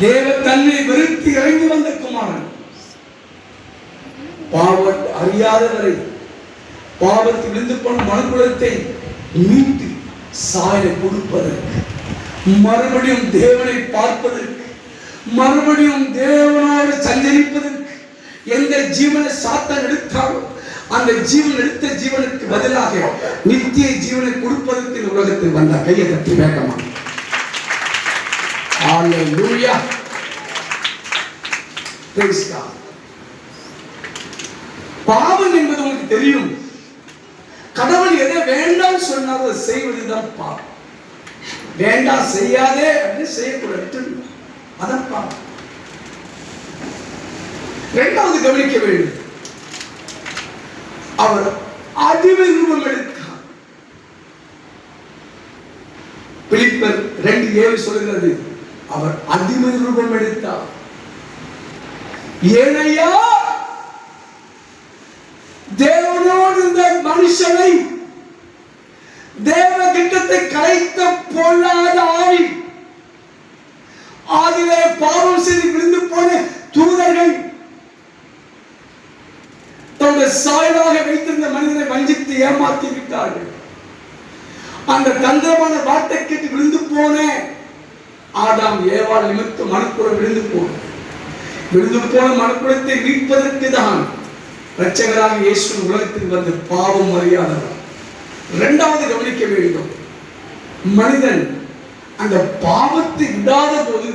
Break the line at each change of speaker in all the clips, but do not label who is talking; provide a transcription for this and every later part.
தேவ தன்னை வெறுத்து இறங்கி வந்த குமாரன் பாவம் அறியாதவரை பாவத்தில் விழுந்து போன மனுக்குலத்தை மீட்டு சாய கொடுப்பதற்கு மறுபடியும் தேவனை பார்ப்பதற்கு மறுபடியும் தேவனோடு சஞ்சரிப்பதற்கு எந்த ஜீவனை சாத்தான் எடுத்தாலும் அந்த ஜீவன் எடுத்த ஜீவனுக்கு பதிலாக நித்திய ஜீவனை கொடுப்பதற்கு உலகத்தில் வந்த கையை தட்டி வேகமாக Hallelujah. Praise God. பாவம் என்பது உங்களுக்கு தெரியும். கடவுள் எதை வேண்டாம் சொன்னாலும் அதை செய்வதுதான் பாவம். வேண்டாம் செய்யாதே அப்படின்னு செய்யக்கூடாது அதான் பாவம். இரண்டாவது கவனிக்க வேண்டும். அவர் அடிமை எடுத்தார் பிலிப்பர் ரெண்டு ஏழு சொல்கிறது அவர் அடிமை ரூபம் எடுத்தார். ஏனையா? தேவனோடு இந்த மனுஷனை ஆதாம் நிமித்து நிமித்தம் விழுந்து போன விழுந்து போன மனக்குறத்தை மீட்பதற்கு தான் இரட்சகராக இயேசு உலகத்தில் வந்து பாவம் அறியாதவர் இரண்டாவது கவனிக்க வேண்டும். மனிதன் அந்த பாவத்தை விடாத போது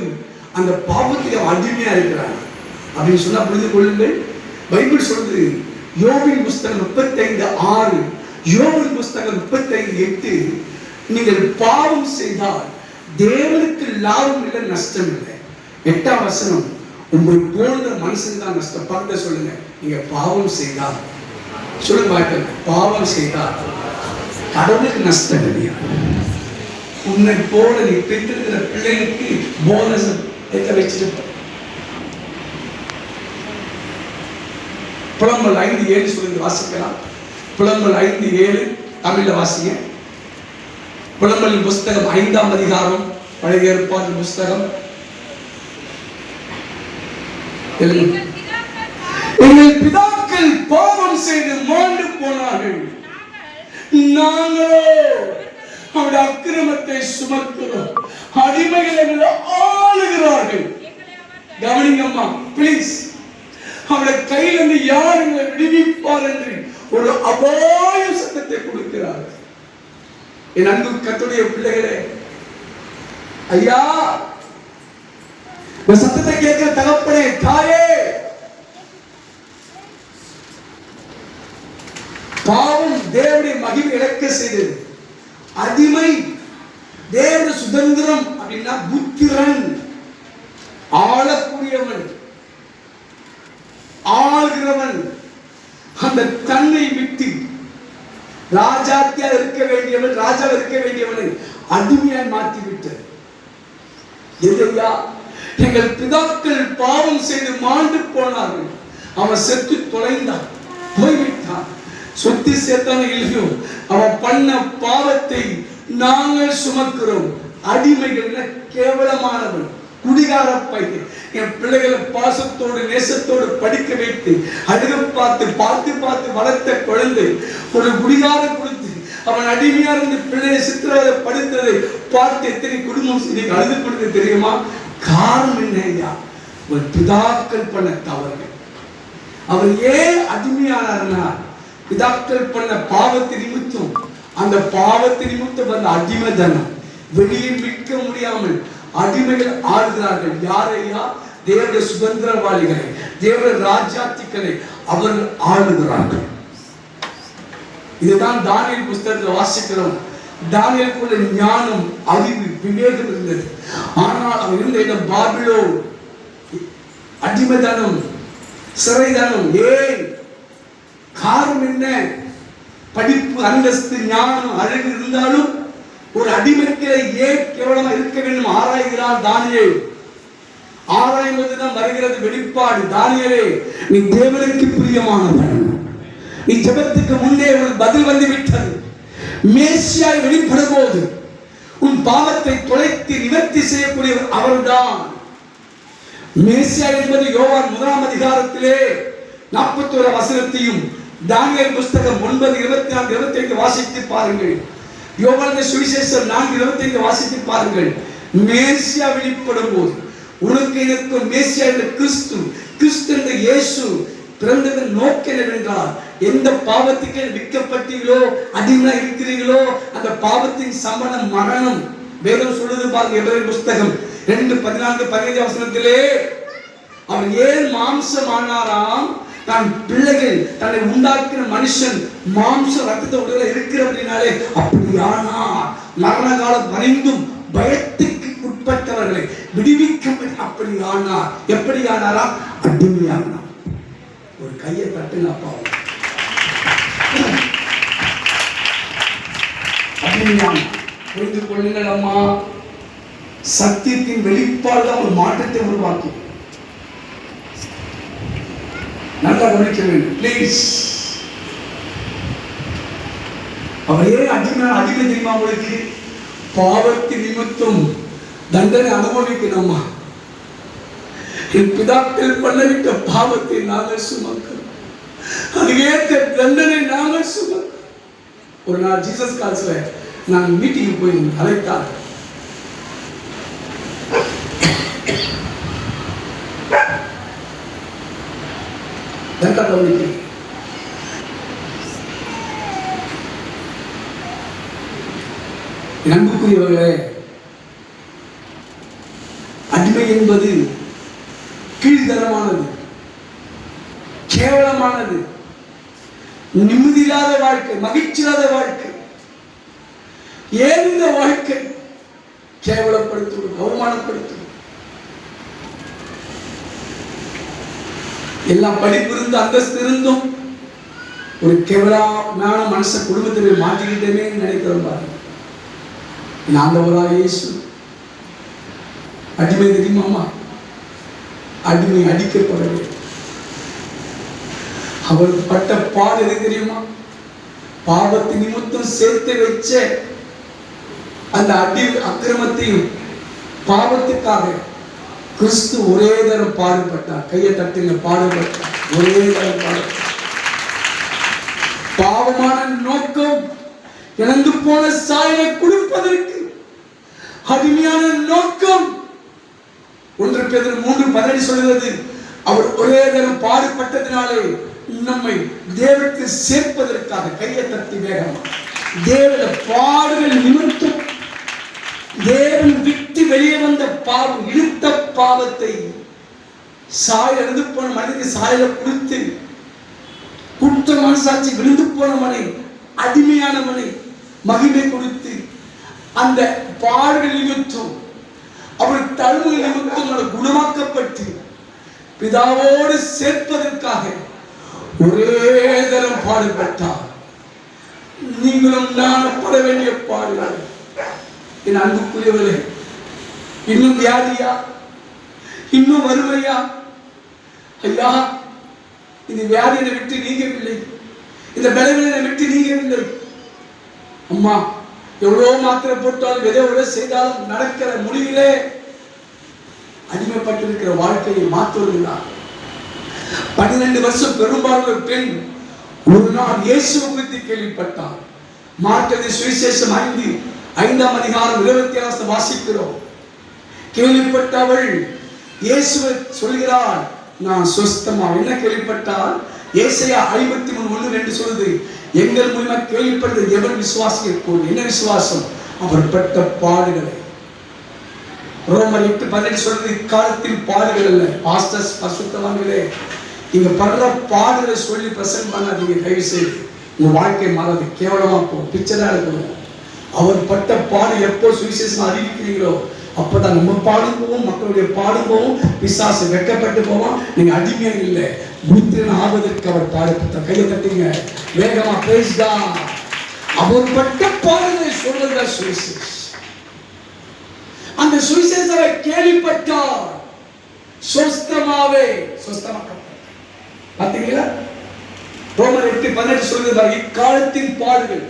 அந்த பாவத்தில் அடிமையா இருக்கிறான். அப்படின்னு சொன்னா புரிந்து கொள்ளுங்கள். பைபிள் சொல்றது யோபின் புஸ்தகம் முப்பத்தைந்து ஆறு யோபின் புஸ்தகம் முப்பத்தைந்து எட்டு நீங்கள் பாவம் செய்தால் தேவனுக்கு லாபம் இல்லை நஷ்டம் இல்லை. எட்டாம் வசனம் உங்களை போன்ற மனுஷன் தான் நஷ்டம். சொல்லுங்க. நீங்க பாவம் செய்தா சொல்லுங்க வாய்ப்பு பாவம் செய்தா கடவுளுக்கு நஷ்டம் கிடையாது உன்னை போல நீ பெற்றிருக்கிற பிள்ளைகளுக்கு போனஸ் எத்த வச்சிருப்ப புலம்பல் ஐந்து ஏழு சொல்லி வாசிக்கலாம். புலம்பல் ஐந்து ஏழு தமிழ்ல வாசிங்க. புலம்பலின் புஸ்தகம் ஐந்தாம் அதிகாரம் பழைய ஏற்பாடு புஸ்தகம். எங்கள் பிதாக்கள் பாவம் செய்து மாண்டு போனார்கள். நாங்களோ அவருடைய அக்கிரமத்தை சுமக்கிறோம் அடிமைகளை ஆளுகிறார்கள். கவனிங்கம்மா ப்ளீஸ் அவருடைய கையில இருந்து யார் எங்களை விடுவிப்பார் என்று ஒரு அபாய சத்தத்தை கொடுக்கிறார். என் அன்பு கத்துடைய பிள்ளைகளே ஐயா இந்த சத்தத்தை கேட்கிற தகப்பனே தாயே! பாவம் தேவனுடைய மகிமை இழக்க செய்தது. அடிமை தேவ சுதந்திரம் அப்படின்னா புத்திரன். ஆளக்கூடியவன். ஆளுகிறவன். அந்த தன்னை விட்டு ராஜாத்தியா இருக்க வேண்டியவன் ராஜா இருக்க வேண்டியவனை அடிமையாய் மாற்றி விட்டார் எதையா எங்கள் பிதாக்கள் பாவம் செய்து மாண்டு போனார்கள். அவன் செத்து தொலைந்தான் போய்விட்டான். சொத்தி சேர்த்தான இல்லையோ? அவன் பண்ண பாவத்தை நாங்கள் சுமக்கிறோம். அடிமைகள் கேவலமானவன். குடிகார பையன் என் பிள்ளைகளை பாசத்தோடு நேசத்தோடு படிக்க வைத்து அழுக பார்த்து பார்த்து பார்த்து வளர்த்த குழந்தை ஒரு குடிகாரம் கொடுத்து அவன் அடிமையா இருந்து பிள்ளையை சித்திரவதை படுத்ததை பார்த்து எத்தனை குடும்பம் இன்னைக்கு அழுது கொடுத்து தெரியுமா? காரணம் என்ன ஐயா? ஒரு பிதாக்கள் பண்ண தவறுகள். அவர் ஏன் அடிமையானார்னா பிதாக்கள் பண்ண பாவத்தை நிமித்தம் அந்த பாவத்தை நிமித்தம் வந்த அடிமைதனம் வெளியே விற்க முடியாமல் அடிமைகள் ஆளுகிறார்கள். யாரையா? தேவடைய சுதந்திரவாளிகளை தேவடைய ராஜாத்திகளை அவர்கள் ஆளுகிறார்கள். இதுதான் தானியல் புஸ்தகத்தில் வாசிக்கிறோம். தானியலுக்குள்ள ஞானம் அறிவு விவேகம் இருந்தது. ஆனால் அவர் இருந்த இடம் பாபிலோ அடிமைதனம் சிறைதனம் ஏன்? காரணம் என்ன? படிப்பு அந்தஸ்து ஞானம் அழகு இருந்தாலும் ஒரு அடிமைக்கு ஏன் கேவலமா இருக்க வேண்டும்? ஆராய்கிறான் தானியேல் ஆராய்வதுதான் வருகிறது வெளிப்பாடு. தானியலே நீ தேவனுக்கு பிரியமானவன். நீ ஜபத்துக்கு முன்னே ஒரு பதில் வந்து விட்டது மேசியாய் வெளிப்படும் போது உன் பாவத்தை தொலைத்து நிவர்த்தி செய்யக்கூடியவர் அவர்தான். மேசியா என்பது யோவான் முதலாம் அதிகாரத்திலே நாற்பத்தி ஒரு வசனத்தையும் தானியல் புஸ்தகம் ஒன்பது இருபத்தி நான்கு இருபத்தி ஐந்து வாசித்து பாருங்கள். யோவான சுவிசேஷம் நான்கு இருபத்தி ஐந்து வாசித்து பாருங்கள். மேசியா வெளிப்படும் போது உனக்கு எனக்கும் மேசியா என்ற கிறிஸ்து கிறிஸ்து என்ற இயேசு பிறந்ததன் நோக்கம் என்னவென்றால் எந்த பாவத்துக்கு விற்கப்பட்டீர்களோ அடிமையா இருக்கிறீர்களோ அந்த பாவத்தின் சமணம் மரணம். வேதம் சொல்லுது பாருங்க எபிரேயர் புஸ்தகம்? ரெண்டு பதினான்கு பதினைஞ்சு வசனத்திலே அவர் ஏன் மாம்சம் ஆனாராம் தான் பிள்ளைகள் தன்னை உண்டாக்கின மனுஷன் மாம்ச ரத்தத்தை உடல இருக்கிறபடினாலே அப்படியானா மரண காலம் வரைந்தும் பயத்துக்கு உட்பட்டவர்களை விடுவிக்க அப்படி ஆனார் எப்படி ஆனாரா அடிமையானார் ஒரு கையை தட்டுங்க அப்பா. அடிமையானார் புரிந்து கொள்ளுங்கள் அம்மா. சத்தியத்தின் வெளிப்பாடு தான் ஒரு மாற்றத்தை உருவாக்கி. நல்லா கவனிக்க வேண்டும். ப்ளீஸ் அவர் ஏன் அடிமை அடிமை தெரியுமா உங்களுக்கு பாவத்தின் நிமித்தம் தண்டனை அனுபவிக்கணுமா? என் பிதாக்கள் பண்ணவிட்ட பாவத்தை நாங்கள் சுமக்கிறோம். அதுக்கேற்ற தண்டனை நாங்கள் சுமக்கிறோம். ஒரு நாள் ஜீசஸ் காலத்தில் நான் மீட்டிங் போய் அழைத்தார். நல்லா கவனிக்கிறேன் நம்புக்குரியவர்களே அடிமை என்பது கீழ்தரமானது கேவலமானது நிம்மதியில்லாத வாழ்க்கை மகிழ்ச்சி இல்லாத வாழ்க்கை ஏன் இந்த வாழ்க்கை கேவலப்படுத்துவது அவமானப்படுத்துவது எல்லாம் படிப்பு இருந்து அந்தஸ்து இருந்தும் ஒரு கேவலமான மனச குடும்பத்தில் மாட்டிக்கிட்டேனே நினைக்கிறோம் பாருங்க. என் ஆண்டவராக இயேசு. அடிமை தெரியுமாமா அடிமை அடிக்கப்படவே. அவர் பட்ட பாடு எது தெரியுமா? பாவத்தை நிமித்தம் சேர்த்து வச்ச அந்த அடி அக்கிரமத்தையும் பாவத்துக்காக கிறிஸ்து ஒரே தரம் பாடுபட்டார். கையை தட்டுங்க பாடுபட்டார் ஒரே தரம் பாடுபட்டார் பாவமான நோக்கம் இழந்து போன சாயலை கொடுப்பதற்கு அருமையான நோக்கம். ஒன்று பேர் மூன்று பதினடி சொல்கிறது அவர் ஒரே தரம் பாடுபட்டதினாலே நம்மை தேவனுக்கு சேர்ப்பதற்காக கையை தட்டி வேகமா. தேவன பாடுகள் நிமித்தம் தேவன் விட்டு வெளியே வந்த பாவம் இழுத்த பாவத்தை சாய் போன மனிதன் சாயில கொடுத்து குற்ற மனசாட்சி விழுந்து போன மனை அடிமையானவனை மகிமை கொடுத்து அந்த பாடுகள் நிமித்தம் அவர் தழுவு நிமித்தம் குணமாக்கப்பட்டு பிதாவோடு சேர்ப்பதற்காக ஒரே தரம் பாடுபட்டார். நீங்களும் நான் பட வேண்டிய பாடுகள். என் அன்புக்குரியவர்களே இன்னும் வியாதியா? இன்னும் வறுமையா? ஐயா இந்த வியாதியை விட்டு நீங்கவில்லை. இந்த பலவீனத்தை விட்டு நீங்கவில்லை. அம்மா எவ்வளோ மாத்திரை போட்டாலும் எதை எவ்வளோ செய்தாலும் நடக்கிற மொழியிலே அடிமைப்பட்டிருக்கிற வாழ்க்கையை மாற்றுவதில்லை. பன்னிரண்டு வருஷம் பெரும்பாலும் பெண் ஒரு நாள் இயேசு குறித்து கேள்விப்பட்டார் மார்க்கது சுவிசேஷம் அறிந்து ஐந்தாம் அதிகாரம் இருபத்தி ஆறு வாசிக்கிறோம். கேள்விப்பட்ட அவள் இயேசுவை சொல்கிறாள் நான் சொஸ்தமா? என்ன கேள்விப்பட்டால் ஏசையா ஐம்பத்தி மூணு ஒன்று ரெண்டு சொல்லுது எங்கள் மூலியமா கேள்விப்பட்டது எவர் விசுவாசிக்க என்ன விசுவாசம்? அவர் பட்ட பாடுகளை. ரோமர் எட்டு பதினெட்டு சொல்றது இக்காலத்தில் பாடுகள் அல்ல. பாஸ்டர்ஸ் பசுத்தவான்களே நீங்க படுற பாடுகளை சொல்லி பிரசன்ட் பண்ணாதீங்க. தயவு செய்து உங்க வாழ்க்கை மாறாது. கேவலமா போகும் பிச்சரா இருக்கணும் அவர் பட்ட பாடு எப்போ சுவிசேஷம் அறிவிக்கிறீங்களோ அப்பதான் நம்ம பாடும் போவோம் மக்களுடைய பாடும் போவோம் பிசாசு வெட்கப்பட்டு போவோம் நீங்க அடிமையாக இல்லை. புத்திரன் ஆவதற்கு அவர் பாடுபட்ட கையை தட்டுங்க. வேகமா பேசுதா அவர் பட்ட பாடுகளை சொல்லுங்க சுவிசேஷ் அந்த சுவிசேஷரை கேள்விப்பட்டார். சொஸ்தமாவே. சொஸ்தமாக்கப்பட்டார் பார்த்தீங்களா ரோமர் எட்டு பதினெட்டு சொல்லுது இக்காலத்தின் பாடுகள்.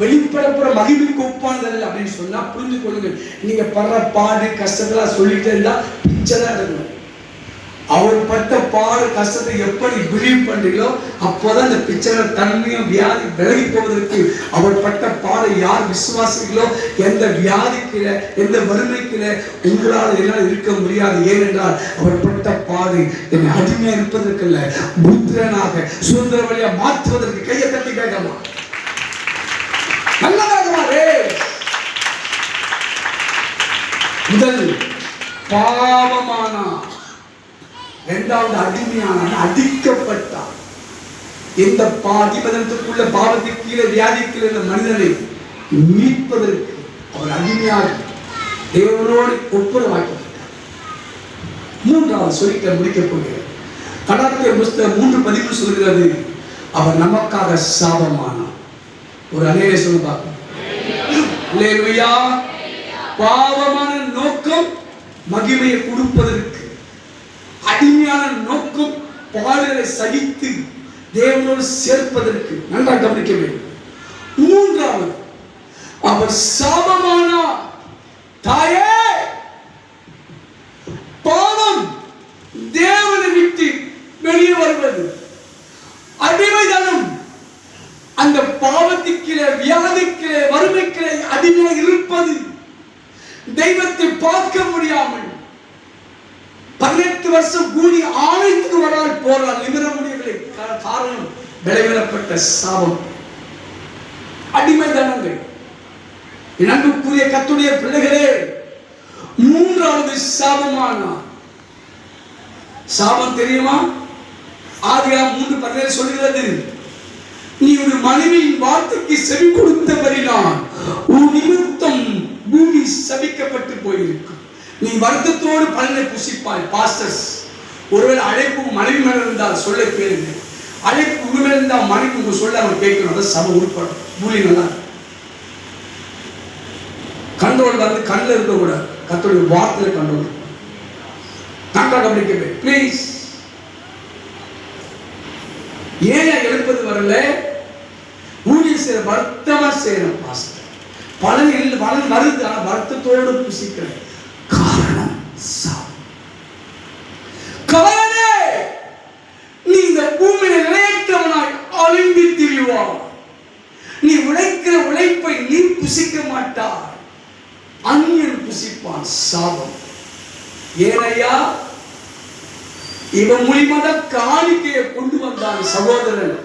வெளிப்படப்புற மகிழ்வுக்கு ஒப்பானதல்ல அப்படின்னு சொன்னா புரிஞ்சு கொள்ளுங்கள். நீங்க படுற பாடு கஷ்டத்தெல்லாம் சொல்லிட்டு இருந்தா பிச்சை தான் அவர் பட்ட பாடு கஷ்டத்தை எப்படி பிலீவ் பண்றீங்களோ அப்போதான் இந்த பிச்சை தன்மையும் வியாதி விலகி போவதற்கு அவர் பட்ட பாடு யார் விசுவாசிகளோ எந்த வியாதிக்கிற எந்த வறுமைக்கிற உங்களால் என்னால் இருக்க முடியாது. ஏனென்றால் அவர் பட்ட பாடு என்னை அடிமையா இருப்பதற்கல்ல புத்திரனாக சுதந்திர வழியா மாற்றுவதற்கு கையை தட்டி கேட்கலாம் நல்லதாக முதல் பாவமானார் இரண்டாவது அடிமையான அடிக்கப்பட்டார் இந்த பாதிபதனத்துக்குள்ள பாவத்துக்கு கீழே வியாதிக்கு இருந்த மனிதனை மீட்பதற்கு அவர் அடிமையாக தேவனோடு ஒப்புரவாக்கப்பட்டார். மூன்றாவது சொல்லிக்க முடிக்கப் போகிறார் கடாத்திய புஸ்தகம் மூன்று பதிவு சொல்கிறது அவர் நமக்காக சாபமானார். ஒரு அநேக சொல்ல பாவமான நோக்கம் மகிமையை கொடுப்பதற்கு அடிமையான நோக்கம் பாடுகளை சகித்து தேவனோடு சேர்ப்பதற்கு நன்றாக கவனிக்க வேண்டும். மூன்றாவது அவர் சாபமானா தாயே பாவம் தேவனை விட்டு வெளியே வருவது அடிமைதனம் அந்த பாவத்திற்கிலே வியாதிக்கிலே வறுமைக்கிலே அடிமையாக இருப்பது தெய்வத்தை பார்க்க முடியாமல் பதினெட்டு வருஷம் கூடி ஆணைக்கு வரால் போறால் நிமிர முடியவில்லை கா- காரணம் விளைவிடப்பட்ட சாபம் அடிமைதனங்கள் இனங்குக்குரிய கத்துடைய பிள்ளைகளே மூன்றாவது சாபமானார் சாபம் தெரியுமா? ஆதியா மூன்று பதினேழு சொல்கிறது நீ ஒரு மனைவியின் வார்த்தைக்கு செவி கொடுத்தவரினால் உன் நிமித்தம் பூமி சபிக்கப்பட்டு போயிருக்கும். நீ வருத்தத்தோடு பலனை புசிப்பாய். பாஸ்டர்ஸ் ஒருவேளை அழைப்பு மனைவி மேல இருந்தால் சொல்ல கேளுங்க அழைப்பு உங்க இருந்தா மனைவி உங்க சொல்ல அவன் கேட்கணும். அதான் சபை உட்படும் பூமி நல்லா இருக்கும். கண்ட்ரோல் வந்து கண்ணில் இருக்கக்கூடாது. கத்தோடைய வார்த்தையில கண்ட்ரோல் நன்றாக கவனிக்கவே ப்ளீஸ் ஏன் எழுப்பது வரல? ஊழியர் செய்யற வருத்தமா செய்யணும் பாஸ்டர் பலன் இல்லை பலன் வருது ஆனா வருத்தத்தோடு புசிக்கிறேன். காரணம் சாவு புசிக்க மாட்டாய் அந்நியன் புசிப்பான் சாபம். ஏனையா இவன் மூலியமா காணிக்கையை கொண்டு வந்தான் சகோதரன்.